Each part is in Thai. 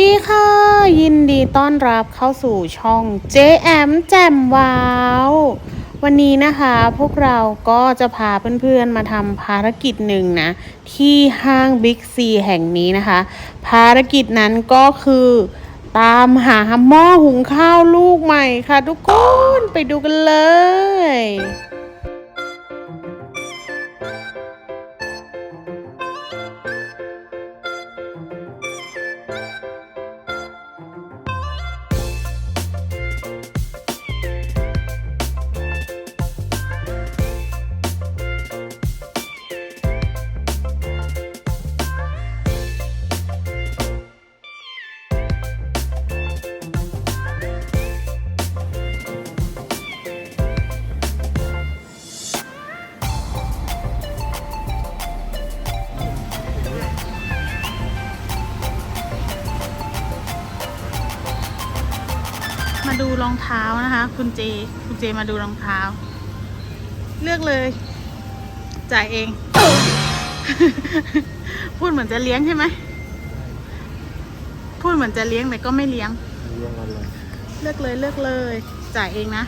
ดีค่ะ ยินดีต้อนรับเข้าสู่ช่อง JM แจ่มว้าว วันนี้นะคะ พวกเราก็จะพาเพื่อนๆมาทำภารกิจหนึ่งนะ ที่ห้างบิ๊กซีแห่งนี้นะคะ ภารกิจนั้นก็คือตามหาหม้อหุงข้าวลูกใหม่ค่ะทุกคน ไปดูกันเลย คะคุณเจ คุณเจมาดูรองเท้า เลือกเลย จ่ายเอง พูดเหมือนจะเลี้ยงใช่ไหม พูดเหมือนจะเลี้ยงแต่ก็ไม่เลี้ยง เรื่องอะไรเลือกเลยเลือกเลย จ่ายเองนะ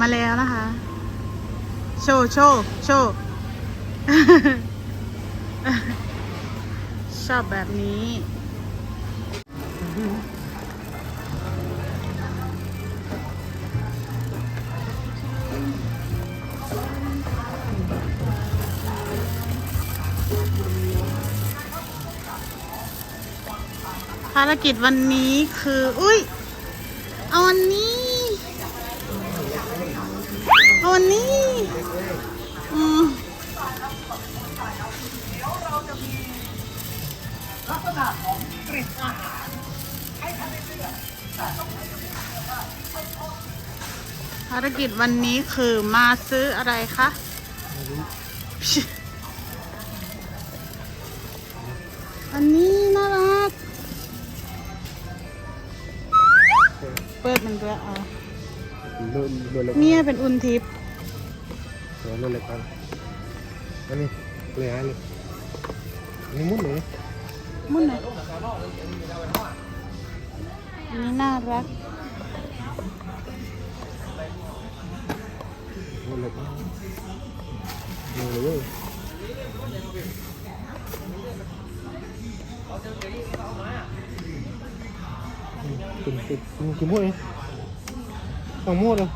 มาแล้วนะคะ โชว์โชว์โชว์ชอบแบบนี้ภารกิจวันนี้คือ อุ้ย เอาวันนี้ อันนี้เอาอันนี้อืมภารกิจวันนี้คือมาซื้ออะไรคะอันนี้น่ารัก เปิดมันด้วยอะเลื่อนเลื่อนเล็กเนี่ยเป็นอุ่นทิพย์ เดี๋ยวเลื่อนเล็กกันอันนี้เลยอันนี้อันนี้มุดเลยมุ่นไหนอันนี้น่ารักมุดเล็กนี่เลยกินกินกินมุดเลยต้องมุดเลย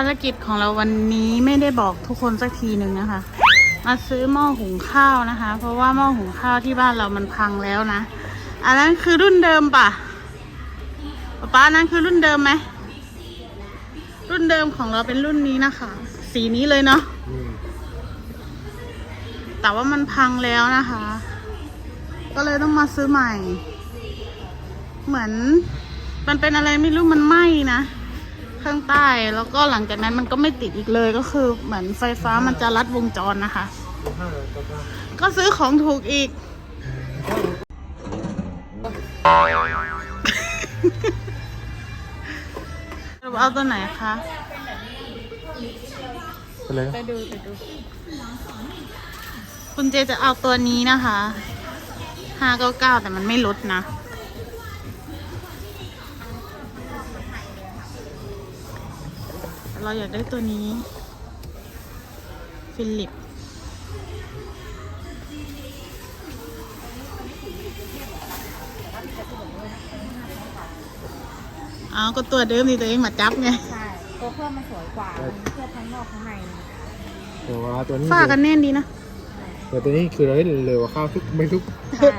ารกิจของเราวันนี้ไม่ได้บอกทุกคนสักทีหนึ่งนะคะ มาซื้อหม้อหุงข้าวนะคะ เพราะว่าหม้อหุงข้าวที่บ้านเรามันพังแล้วนะ อันนั้นคือรุ่นเดิมป่ะป๊าป๊าอันนั้นคือรุ่นเดิมไหมรุ่นเดิมของเราเป็นรุ่นนี้นะคะ สีนี้เลยเนาะอืมแต่ว่ามันพังแล้วนะคะ ก็เลยต้องมาซื้อใหม่ เหมือน มันเป็นอะไรไม่รู้มันไหม้นะ ข้างใต้แล้วก็หลังจากนั้นมันก็ไม่ติดอีกเลยก็คือ เหมือนไฟฟ้ามันจะลัดวงจรนะคะห้าเลยก็ห้าก็ซื้อของถูกอีก เอาตัวไหนคะไปเลยไปดูไปดู คุณเจจะเอาตัวนี้นะคะห้าเก้าเก้าแต่มันไม่ลดนะ เราอยากได้ตัวนี้ ฟิลิปเอาก็ตัวเดิมที่ตัวเองมาจับไงใช่ตัวเพื่อนมันสวยกว่ามันเพื่อนทั้งนอกทั้งในเดี๋ยวว่าตัวนี้ฝ้ากันแน่นดีนะเดี๋ยวตัวนี้คือเราได้เหลือข้าวทุกไม่ทุกใช่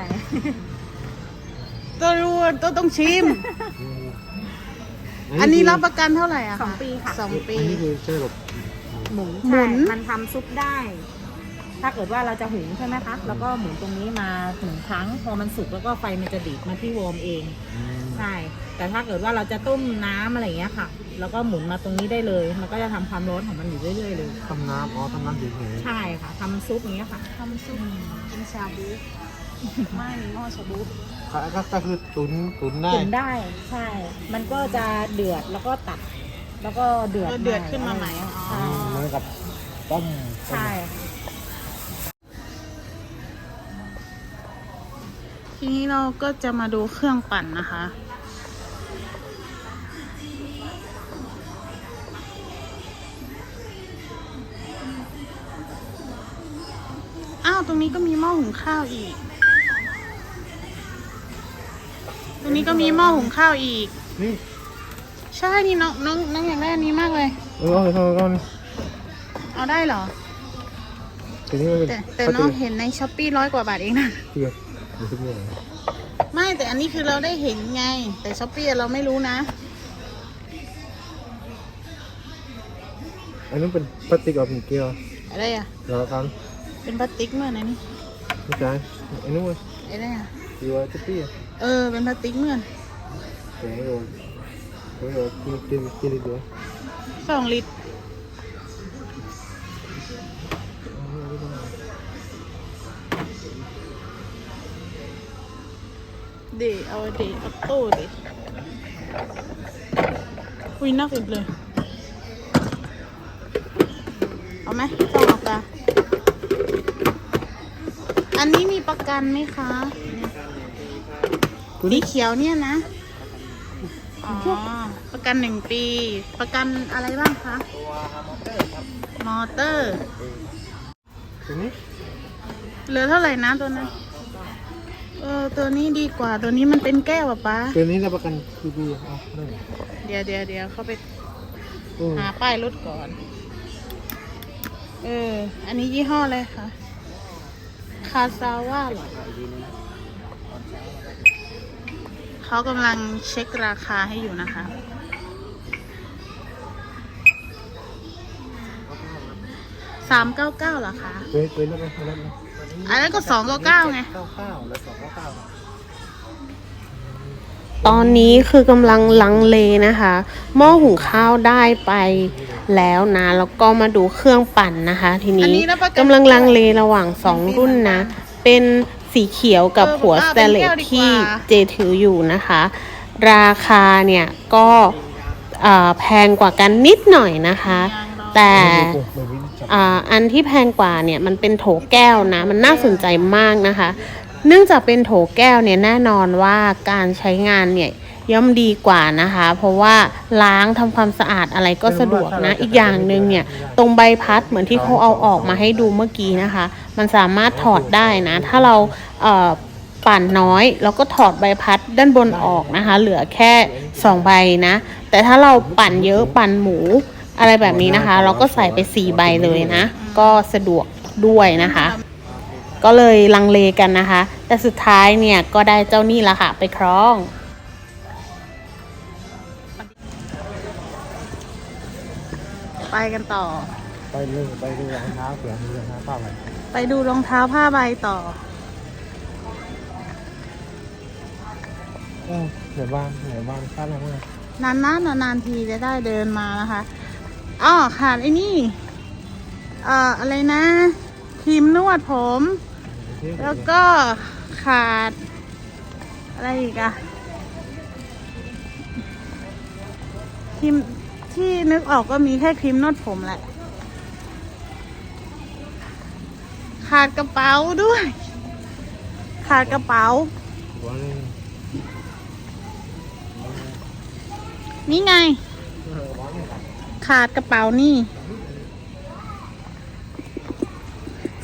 ตัวรู้ตัวต้องชิม อันนี้รับประกันเท่าไหร่อะสองคะปีค่ะสองปี อันนี้คือใช่แบบหมุน ใช่มันทำซุปได้ ถ้าเกิดว่าเราจะหุงใช่ไหมคะแล้วก็หมุนตรงนี้มาหนึ่งครั้ง พอมันสุกแล้วก็ไฟมันจะดีดมาที่วอร์มเองใช่ แต่ถ้าเกิดว่าเราจะต้มน้ำอะไรอย่างเงี้ยค่ะ แล้วก็หมุนมาตรงนี้ได้เลย มันก็จะทำความร้อนของมันอยู่เรื่อยๆเลย ทำน้ำอ๋อทำน้ำเฉยใช่ค่ะทำซุปอย่างเงี้ยค่ะ ทำซุปเป็นชาบู ไม่หม้อชาบูๆ ก็ก็ก็คือตุนตุนได้ตุ๋นได้ใช่ มันก็จะเดือดแล้วก็ตัด แล้วก็เดือดก็เดือดขึ้นมาใหม่อ๋อ๋อเหมือนกับต้มใช่ทีนี้เราก็จะมาดูเครื่องปั่นนะคะ อ้าว ตรงนี้ก็มีหม้อหุงข้าวอีก ตรงนี้ก็มีหม้อหุงข้าวอีก นี่ใช่นี่น้องน้องน้องอยากได้อันนี้มากเลย เออเอาเอาเอาเอาเอาได้เหรอทีนี้มันเป็นแต่แต่น้องเห็นในช้อปปี้ร้อยกว่าบาทเองนะเทียบมันคือเนี่ยไม่แต่อันนี้คือเราได้เห็นไง แต่ช้อปปี้เราไม่รู้นะ อันนั้นเป็นพลาสติกออกเป็นเกลียวอะไรอะแล้วกันเป็นพลาสติกเหมือนอันนี้ไม่ใช่อันนู้นอะไรอะดีว่าจะปี้ เออ เป็นพลาสติกเหมือนแกงโยแกงโรยกินกินกินดียวสองลิตรเดเอาเดเออโต้เดอุ้ยนักอีกเลย เอาไหมต้องเอากาอันนี้มีประกันไหมคะ สีเขียวเนี่ยนะอ๋อประกันหนึ่งปี ประกันอะไรบ้างคะมอเตอร์ ตัวนี้เหลือเท่าไหร่นะตัวนั้นเออตัวนี้ดีกว่าตัวนี้มันเป็นแก้วอะป๊าตัวนี้รับประกันคือปีอ๋อนั่นเดี๋ยวเดี๋ยวเดี๋ยวเข้าไปโอ้หาป้ายรถก่อน เออ อันนี้ยี่ห้ออะไรคะคาซาว่าเหรอ เขากำลังเช็คราคาให้อยู่นะคะ สามเก้าเก้าเหรอคะเว้ยเว้ยแล้วไหมแล้วไหมอันนั้นก็สองเก้าเก้าไง เก้าเก้าแล้วสองเก้าเก้าตอนนี้คือกำลังลังเลนะคะหม้อหุงข้าวได้ไปแล้วนะ แล้วก็มาดูเครื่องปั่นนะคะ ทีอันนี้นี้รับประกัน กำลังลังเลระหว่างสองรุ่นนะ เป็น สีเขียวกับเออหัวผมสว่าเตนเลเป็นแก้สวดีกว่าที่เจถืออยู่นะคะ ราคาเนี่ยก็เอ่อแพงกว่ากันนิดหน่อยนะคะ แต่อ่าอันที่แพงกว่าเนี่ยมันเป็นโถแก้วนะมันน่าสนใจมากนะคะ เนื่องจากเป็นโถแก้วเนี่ยแน่นอนว่าการใช้งานเนี่ย ย่อมดีกว่านะคะ เพราะว่าล้างทำความสะอาดอะไรก็สะดวกนะ อีกอย่างหนึ่งเนี่ย ตรงใบพัดเหมือนที่เขาเอาออกมาให้ดูเมื่อกี้นะคะ มันสามารถถอดได้นะ ถ้าเราเอ่อปั่นน้อยเราก็ถอดใบพัดด้านบนออกนะคะ เหลือแค่สองใบนะ แต่ถ้าเราปั่นเยอะปั่นหมูอะไรแบบนี้นะคะ เราก็ใส่ไปสี่ใบเลยนะ ก็สะดวกด้วยนะคะ ก็เลยลังเลกันนะคะ แต่สุดท้ายเนี่ยก็ได้เจ้านี่ละค่ะไปครอง ไปกันต่อ ไปเลยไปดูรองเท้าเผื่อมีรองเท้าป้าไปไปดูรองเท้าผ้าใบต่อเออเหนือบ้านเหนือบ้านข้ามอะไรมากนานๆนานๆทีจะได้เดินมานะคะอ๋อขาดไอ้นี่ เอ่ออะไรนะครีมนวดผม แล้วก็ขาด อะไรอีกอะครีม ที่นึกออกก็มีแค่ครีมนวดผมแหละ ขาดกระเป๋าด้วย ขาดกระเป๋า นี่ไง ขาดกระเป๋านี่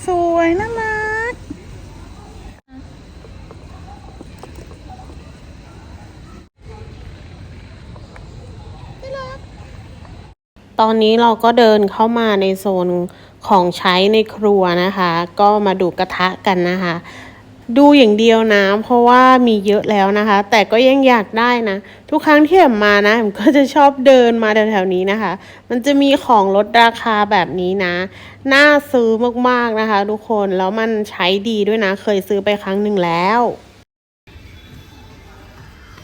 สวยน่ารัก ตอนนี้เราก็เดินเข้ามาในโซนของใช้ในครัวนะคะ ก็มาดูกระทะกันนะคะ ดูอย่างเดียวนะ เพราะว่ามีเยอะแล้วนะคะ แต่ก็ยังอยากได้นะ ทุกครั้งที่แอมมานะแอมก็จะชอบเดินมาแถวๆนี้นะคะ มันจะมีของลดราคาแบบนี้นะ น่าซื้อมากๆนะคะ ทุกคนแล้วมันใช้ดีด้วยนะ เคยซื้อไปครั้งหนึ่งแล้ว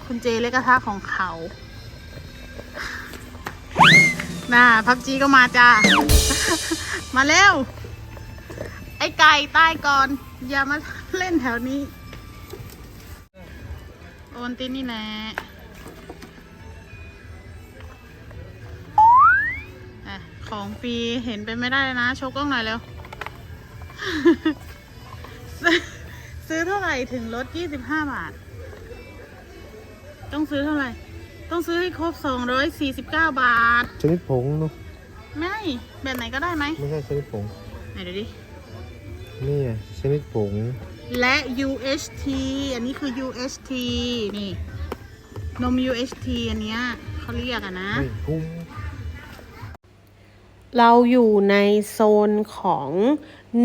คุณเจเล็กกระทะของเขา น่าพับจีก็มาจ้า มาเร็ว ไอ้ไก่ตายก่อน อย่ามาเล่นแถวนี้ โอนตินี่แหละของฟรีเห็นเป็นไม่ได้เลยนะ โชว์กล้องหน่อยเร็วซื้อซื้อเท่าไหร่ถึงลด25 บาท ต้องซื้อเท่าไหร่ ต้องซื้อให้ครบ 249 บาท ชนิดผงเนาะไม่ แบบไหนก็ได้ไหมไม่ใช่ชนิดผงไหนดูดิ นี่ไงชนิดผง และ UHT อันนี้คือ UHT นี่ นม UHT อันเนี้ยเขาเรียกอะนะ ไม่คุ้ม เราอยู่ในโซนของ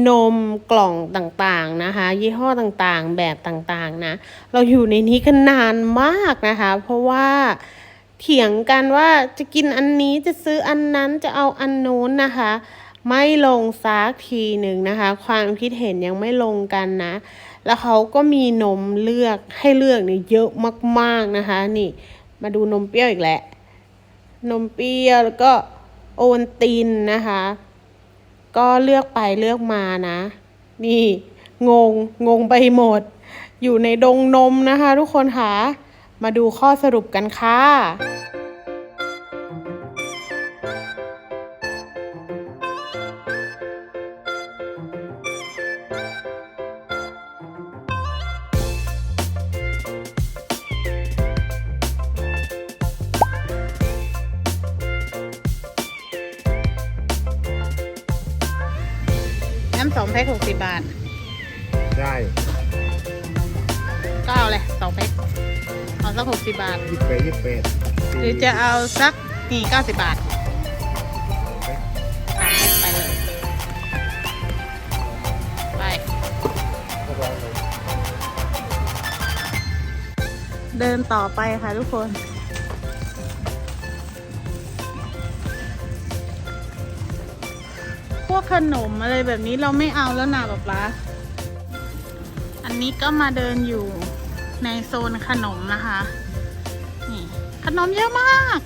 นมกล่องต่างๆนะคะ ยี่ห้อต่างๆ แบบต่างๆนะ เราอยู่ในนี้กันนานมากนะคะ เพราะว่าเถียงกันว่าจะกินอันนี้จะซื้ออันนั้นจะเอาอันนู้นนะคะ ไม่ลงซักทีหนึ่งนะคะ ความคิดเห็นยังไม่ลงกันนะ แล้วเขาก็มีนมเลือกให้เลือกเนี่ยเยอะมาก ๆนะคะ นี่ มาดูนมเปรี้ยวอีกแหล้วนมเปรี้ยวแล้วก็ โอวัลตินนะคะ ก็เลือกไปเลือกมานะ นี่งงงงไปหมด อยู่ในดงนมนะคะ ทุกคนค่ะมาดูข้อสรุปกันค่ะ สักนี่เก้าสิบบาท ไปเลย ไป เดินต่อไปค่ะทุกคนพวกขนมอะไรแบบนี้เราไม่เอาแล้วนะป๊าป๊าอันนี้ก็มาเดินอยู่ในโซนขนมนะคะ นี่ ขนมเยอะมาก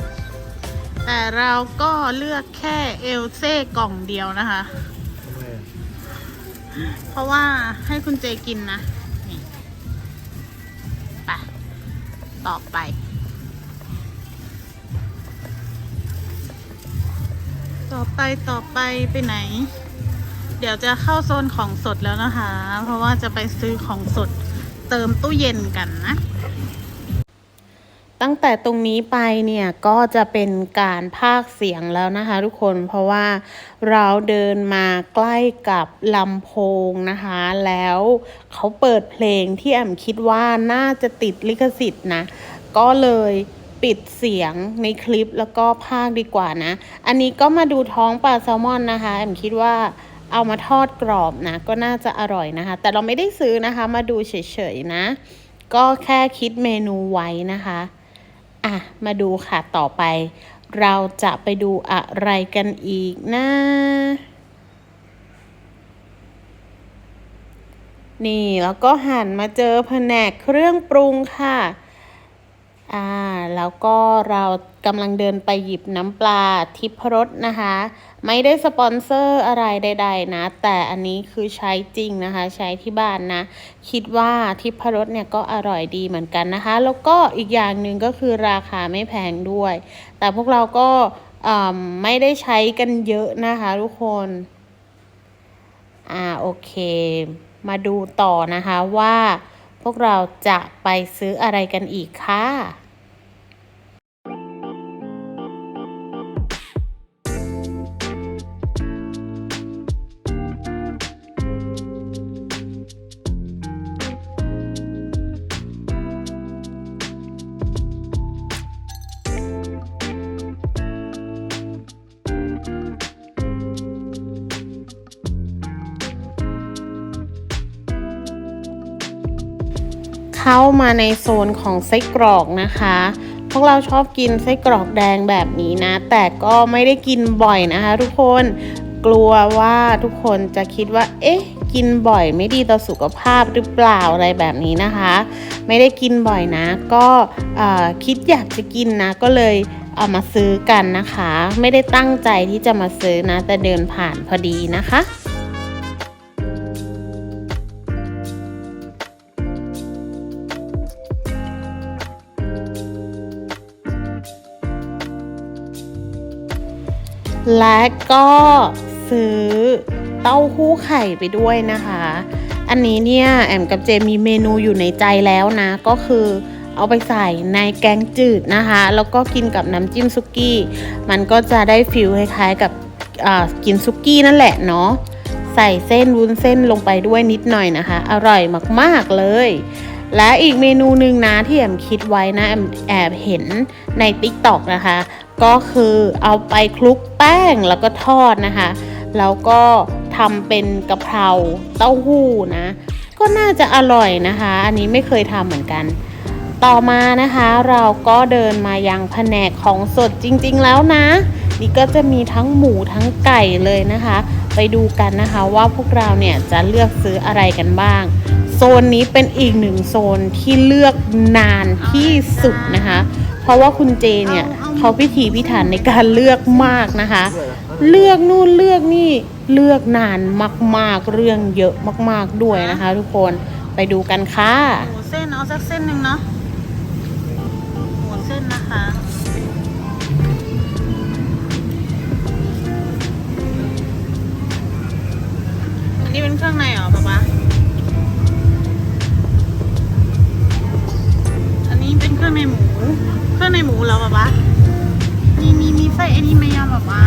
แต่เราก็เลือกแค่เอลเซ่กล่องเดียวนะคะ เพราะว่าให้คุณเจกินนะนี่ไปต่อไป ต่อไปต่อไปไปไหน เดี๋ยวจะเข้าโซนของสดแล้วนะคะ เพราะว่าจะไปซื้อของสดเติมตู้เย็นกันนะ ตั้งแต่ตรงนี้ไปเนี่ยก็จะเป็นการพากย์เสียงแล้วนะคะทุกคนเพราะว่าเราเดินมาใกล้กับลำโพงนะคะ แล้วเขาเปิดเพลงที่แอมคิดว่าน่าจะติดลิขสิทธิ์นะ ก็เลยปิดเสียงในคลิปแล้วก็พากย์ดีกว่านะ อันนี้ก็มาดูท้องปลาแซลมอนนะคะ แอมคิดว่าเอามาทอดกรอบนะ ก็น่าจะอร่อยนะคะ แต่เราไม่ได้ซื้อนะคะ มาดูเฉยๆนะ ก็แค่คิดเมนูไว้นะคะ อะ มาดูค่ะต่อไป เราจะไปดูอะไรกันอีกนะ นี่แล้วก็หันมาเจอแผนกเครื่องปรุงค่ะ อ่าแล้วก็เรากำลังเดินไปหยิบน้ำปลาทิพรสนะคะ ไม่ได้สปอนเซอร์อะไรใด ๆ นะ แต่อันนี้คือใช้จริงนะคะ ใช้ที่บ้านนะ คิดว่าทิพรสเนี่ยก็อร่อยดีเหมือนกันนะคะ แล้วก็อีกอย่างหนึ่งก็คือราคาไม่แพงด้วย แต่พวกเราก็ไม่ได้ใช้กันเยอะนะคะทุกคน อ่าโอเค มาดูต่อนะคะว่าพวกเราจะไปซื้ออะไรกันอีกค่ะ เข้ามาในโซนของไส้กรอกนะคะ พวกเราชอบกินไส้กรอกแดงแบบนี้นะ แต่ก็ไม่ได้กินบ่อยนะคะทุกคนกลัวว่าทุกคนจะคิดว่า เอ๊ะ กินบ่อยไม่ดีต่อสุขภาพหรือเปล่าอะไรแบบนี้นะคะ ไม่ได้กินบ่อยนะ ก็คิดอยากจะกินนะ ก็เลยเอามาซื้อกันนะคะ ไม่ได้ตั้งใจที่จะมาซื้อนะ แต่เดินผ่านพอดีนะคะ และก็ซื้อเต้าหู้ไข่ไปด้วยนะคะ อันนี้เนี่ยแอมกับเจมีเมนูอยู่ในใจแล้วนะ ก็คือเอาไปใส่ในแกงจืดนะคะ แล้วก็กินกับน้ำจิ้มซุกี้ มันก็จะได้ฟิลคล้ายๆกับกินซุกี้นั่นแหละเนาะใส่เส้นวุ้นเส้นลงไปด้วยนิดหน่อยนะคะ อร่อยมากๆเลย และอีกเมนูหนึ่งนะที่แอมคิดไว้นะแอมแอบเห็นใน t ิ k t o k นะคะ ก็คือเอาไปคลุกแป้งแล้วก็ทอดนะคะ แล้วก็ทำเป็นกะเพราเต้าหู้นะ ก็น่าจะอร่อยนะคะ อันนี้ไม่เคยทำเหมือนกัน ต่อมานะคะเราก็เดินมายังแผนกของสดจริงๆแล้วนะ นี่ก็จะมีทั้งหมูทั้งไก่เลยนะคะ ไปดูกันนะคะว่าพวกเราเนี่ยจะเลือกซื้ออะไรกันบ้างโซนนี้เป็นอีกหนึ่งโซนที่เลือกนานที่สุดนะคะ เพราะว่าคุณเจเนี่ย เขาพิถีพิถันในการเลือกมากนะคะ เลือกนู่นเลือกนี่เลือกนานมาก ๆ เรื่องเยอะมาก ๆด้วยนะคะ ทุกคนไปดูกันค่ะหมูเส้นเอาสักเส้นหนึ่งเนาะหมูเส้นนะคะอันนี้เป็นเครื่องในเหรอป๊าป๊าอันนี้เป็นเครื่องในหมู เครื่องในหมูเหรอป๊าป๊ามี ใส่อันนี้ไหมอะแบบว่า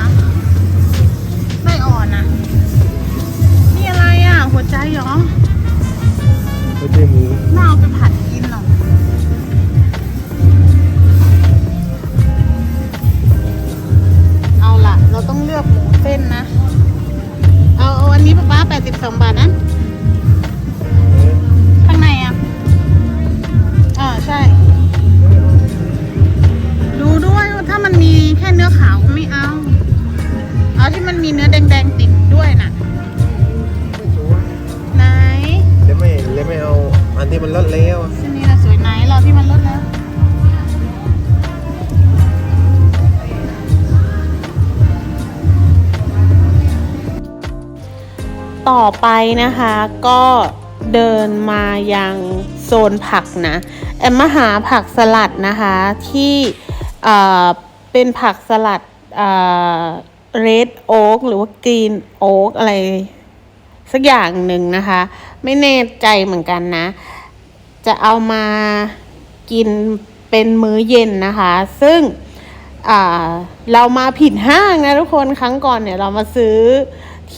ต่อไปนะคะก็เดินมายังโซนผักนะแอมมาหาผักสลัดนะคะที่เป็นผักสลัดเรดโอ๊กหรือว่ากรีนโอ๊กอะไร สักอย่างหนึ่งนะคะ ไม่แน่ใจเหมือนกันนะ จะเอามากินเป็นมื้อเย็นนะคะ ซึ่งเรามาผิดห้างนะทุกคนครั้งก่อนเนี่ยเรามาซื้อ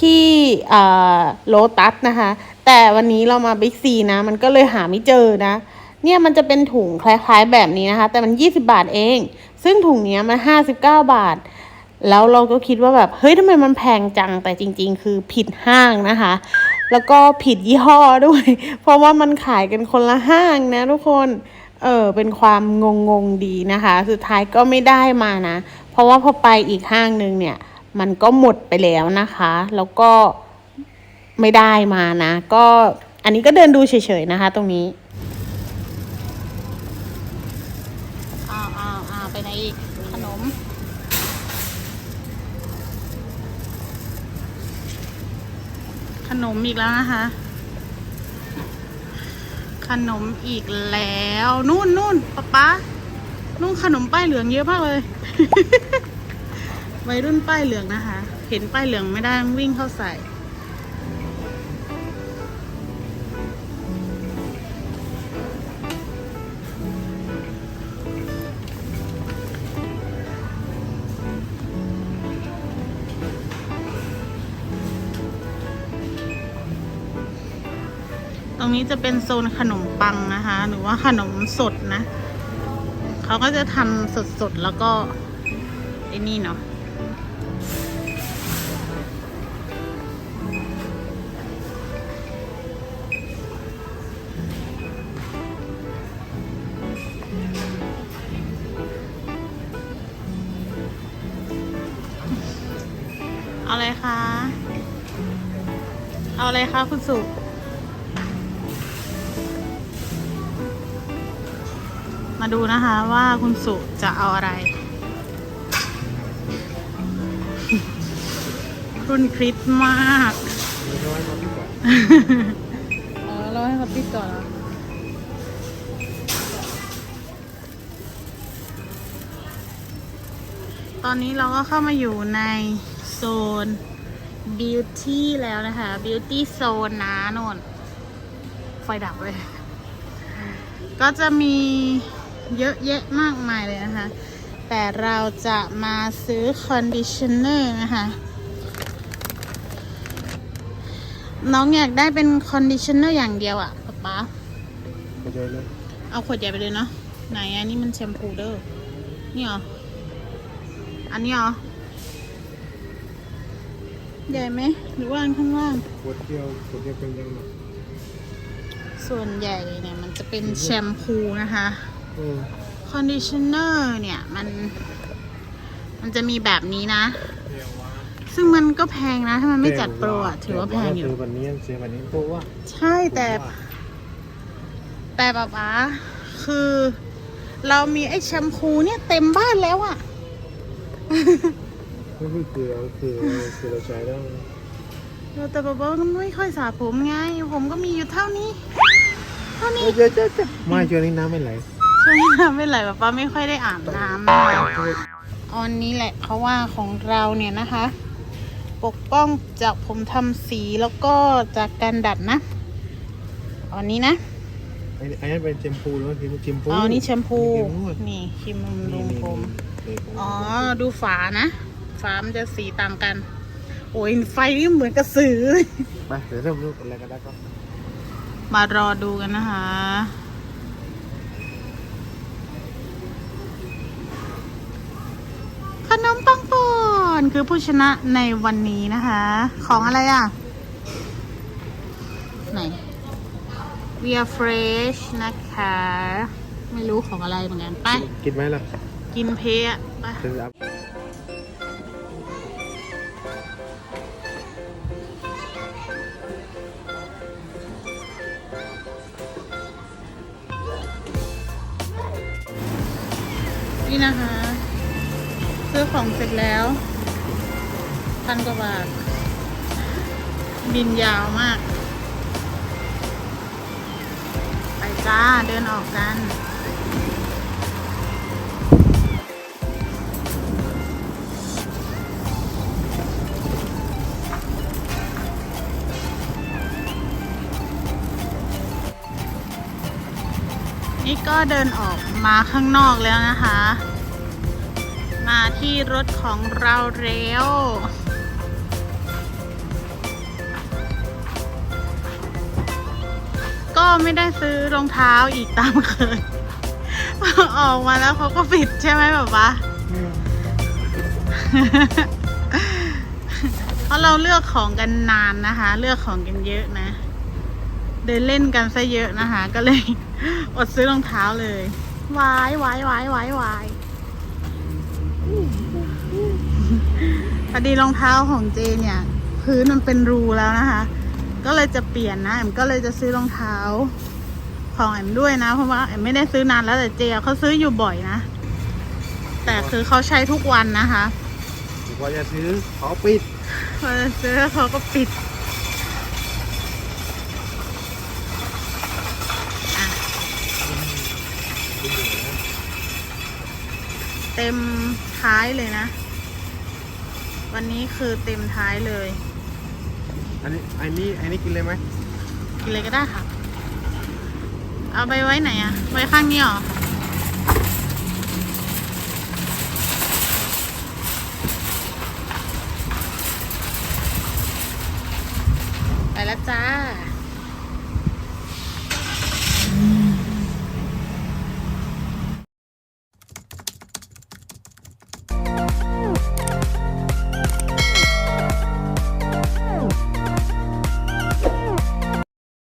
ที่โลตัสนะคะ แต่วันนี้เรามาบิ๊กซีนะ มันก็เลยหาไม่เจอนะ เนี่ยมันจะเป็นถุงคล้ายๆแบบนี้นะคะ แต่มัน 20 บาทเอง ซึ่งถุงนี้มัน 59 บาท แล้วเราก็คิดว่าแบบเฮ้ยทำไมมันแพงจังแต่จริง ๆ คือผิดห้างนะคะ แล้วก็ผิดยี่ห้อด้วย เพราะว่ามันขายกันคนละห้างนะทุกคนเออเป็นความงงงๆดีนะคะ สุดท้ายก็ไม่ได้มานะ เพราะว่าพอไปอีกห้างหนึ่งเนี่ย มันก็หมดไปแล้วนะคะ แล้วก็ไม่ได้มานะ ก็อันนี้ก็เดินดูเฉยๆนะคะ ตรงนี้อ้าวอ้าวอ้าวไปไหนอีกขนม ขนมอีกแล้วนะคะ ขนมอีกแล้ว นู่นนู่นป๊าป๊านู่นขนมป้ายเหลืองเยอะมากเลย วัยรุ่นป้ายเหลืองนะคะ เห็นป้ายเหลืองไม่ได้วิ่งเข้าใส่ ตรงนี้จะเป็นโซนขนมปังนะคะ หรือว่าขนมสดนะ เขาก็จะทำสดๆ แล้วก็ไอ้นี่เนาะ อะไรคะคุณสุมาดูนะคะว่าคุณสุจะเอาอะไรคุณคริสมากอ๋อเราให้เขาปิดก่อนตอนนี้เราก็เข้ามาอยู่ในโซน beauty แล้วนะคะ beauty zone นะนนไฟดับเลย ก็จะมีเยอะแยะมากมายเลยนะคะ แต่เราจะมาซื้อ conditioner นะคะ น้องอยากได้เป็นคอนดิชเนอร์อย่างเดียวอะป๊าป๊าก็เจอเลยเอาขวดใหญ่ไปเลยเนาะไหนอันนี้มันแชมพูเด้อนี่เหรอ อันนี้เหรอ ใหญ่ไหมหรือว่าอันข้างล่างขวดเดียวขวดเดียวเป็นยังไงส่วนใหญ่เนี่ยมันจะเป็นแชมพูนะคะเออคอนดิชเนอร์เนี่ยมัน มันจะมีแบบนี้นะ ซึ่งมันก็แพงนะ ถ้ามันไม่จัดโปรอะถือว่าแพงอยู่ซื้อวันนี้ซื้อวันนี้เพราะว่าใช่แต่ แต่ป๊าป๊าคือ เรามีไอ้แชมพูเนี่ยเต็มบ้านแล้วอะ ก็คือคือคือคือเราใช้แล้วแต่ป๊าป๊าก็ไม่ค่อยสระผมไง ผมก็มีอยู่เท่านี้ เท่านี้เจ๊เจ๊เจ๊ไม่ช่วงนี้น้ำไม่ไหลช่วงนี้น้ำไม่ไหลป๊าป๊าไม่ค่อยได้อาบน้ำนะคะอันนี้แหละเขาว่าของเราเนี่ยนะคะ ปกป้องจากผมทำสีแล้วก็จากการดัดนะอันนี้นะไอ้ไอ้นั่นเป็นแชมพูหรือว่าแชมพูอ๋อนี่แชมพูครีมนวดนี่ครีมบำรุงผมนี่อ๋อ ดูฝานะ ฝามันจะสีต่างกัน โอ้ยไฟนี่เหมือนกระสือเลยไปเดี๋ยวเริ่มรูปอะไรกันได้ก็มารอดูกันนะคะ ขนมปังปอนคือผู้ชนะในวันนี้นะคะ ของอะไรอะ ไหน We are fresh นะคะ ไม่รู้ของอะไรเหมือนกันไป กินไหมล่ะ กินเพะไป ซื้ออัพ นี่นะคะ ซื้อของเสร็จแล้วพันกว่าบาท บินยาวมาก ไปจ้า เดินออกกันนี่ก็เดินออกมาข้างนอกแล้วนะคะ ที่รถของเราเร็วก็ไม่ได้ซื้อรองเท้าอีกตามเคย ออกมาแล้วเขาก็ปิดใช่ไหมแบบว่าเพราะเราเลือกของกันนานนะคะ เลือกของกันเยอะนะ เดินเล่นกันซะเยอะนะคะ ก็เลย อดซื้อรองเท้าเลยวายวายวายวายวาย พอดีรองเท้าของเจเนี่ย พื้นมันเป็นรูแล้วนะคะ ก็เลยจะเปลี่ยนนะแอมก็เลยจะซื้อรองเท้า ของแอมด้วยนะ เพราะว่าแอมไม่ได้ซื้อนานแล้วแต่เจเขาซื้ออยู่บ่อยนะ แต่คือเขาใช้ทุกวันนะคะพอจะซื้อขอปิดพอจะซื้อเขาก็ปิดอะเต็มท้ายเลยนะ วันนี้คือเต็มท้ายเลย อันนี้อันนี้อันนี้กินเลยไหมกินเลยก็ได้ค่ะ เอาไปไว้ไหนอะไว้ข้างนี้เหรอไปแล้วจ้า